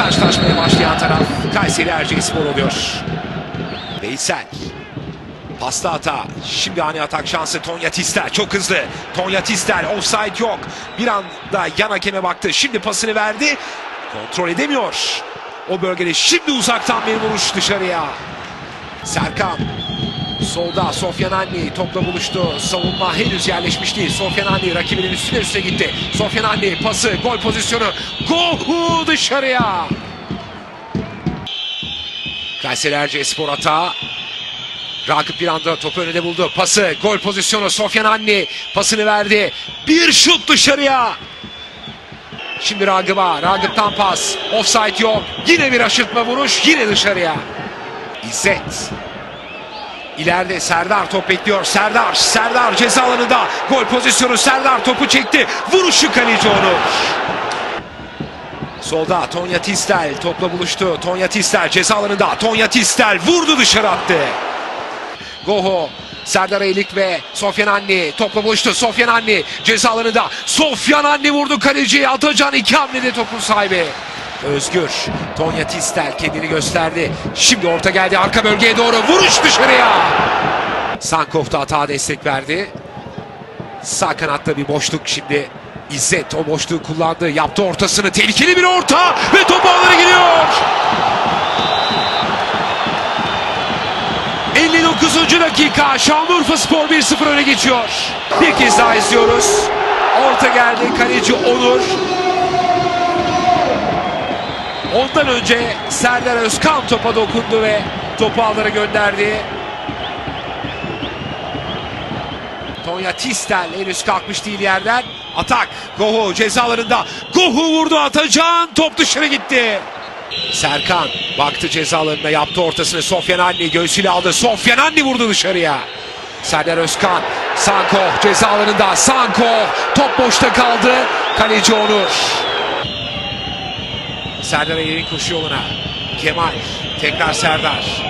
Karşılaşmaya başlayan taraf Kayseri Erciyesspor oluyor. Veysel. Pasta hata. Şimdi ani atak şansı Tonya Tistel. Çok hızlı. Tonya Tistel. Offside yok. Bir anda yan hakeme baktı. Şimdi pasını verdi. Kontrol edemiyor. O bölgede şimdi uzaktan bir vuruş dışarıya. Serkan. Solda Sofyan Anni topla buluştu. Savunma henüz yerleşmiş değil. Sofyan Anni rakibinin üstüne üstüne gitti. Sofyan Anni pası, gol pozisyonu. Gol dışarıya. Kayseri Erciyesspor hata. Ragıp bir anda topu önünde buldu. Pası, gol pozisyonu. Sofyan Anni pasını verdi. Bir şut dışarıya. Şimdi Ragıp'a. Ragıp'tan pas. Offside yok. Yine bir aşırtma vuruş. Yine dışarıya. İzzet. İleride Serdar top bekliyor. Serdar, Serdar ceza alanında. Gol pozisyonu Serdar topu çekti. Vuruşu kaleci Onur. Solda Tonya Tistel topla buluştu. Tonya Tistel ceza alanında. Tonya Tistel vurdu dışarı attı. Goho, Serdar Eylik ve Sofyan Anni topla buluştu. Sofyan Anni ceza alanında. Sofyan Anni vurdu kaleciye. Atacan iki hamlede topun sahibi. Özgür, Tonya Tistel kendini gösterdi. Şimdi orta geldi arka bölgeye doğru. Vuruş dışarıya. Sankov da hata destek verdi. Sağ kanatta bir boşluk şimdi. İzzet o boşluğu kullandı. Yaptı ortasını. Tehlikeli bir orta ve top ağlara giriyor. 59. dakika Şanlıurfa Spor 1-0 öne geçiyor. Bir kez daha izliyoruz. Orta geldi kaleci Onur. Ondan önce Serdar Özkan topa dokundu ve topu ağlara gönderdi. Tonya Tistel henüz kalkmış değil yerden. Atak. Gohu cezalarında. Gohu vurdu Atacan. Top dışarı gitti. Serkan baktı cezalarına yaptı ortasını. Sofyan Anni göğsüyle aldı. Sofyan Anni vurdu dışarıya. Serdar Özkan. Sanko cezalarında. Sanko top boşta kaldı. Kaleci Onur. Serdar Eğer'in koşu yoluna. Kemal. Tekrar Serdar.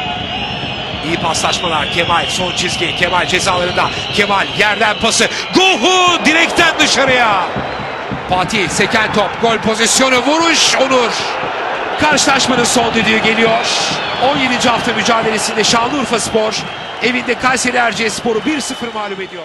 İyi paslaşmalar. Kemal son çizgi. Kemal cezalarında. Kemal yerden pası. Gohu direkten dışarıya. Fatih seken top. Gol pozisyonu. Vuruş Onur. Karşılaşmanın son düdüğü geliyor. 17. hafta mücadelesinde Şanlıurfa Spor evinde Kayseri Erciyesspor'u 1-0 mağlup ediyor.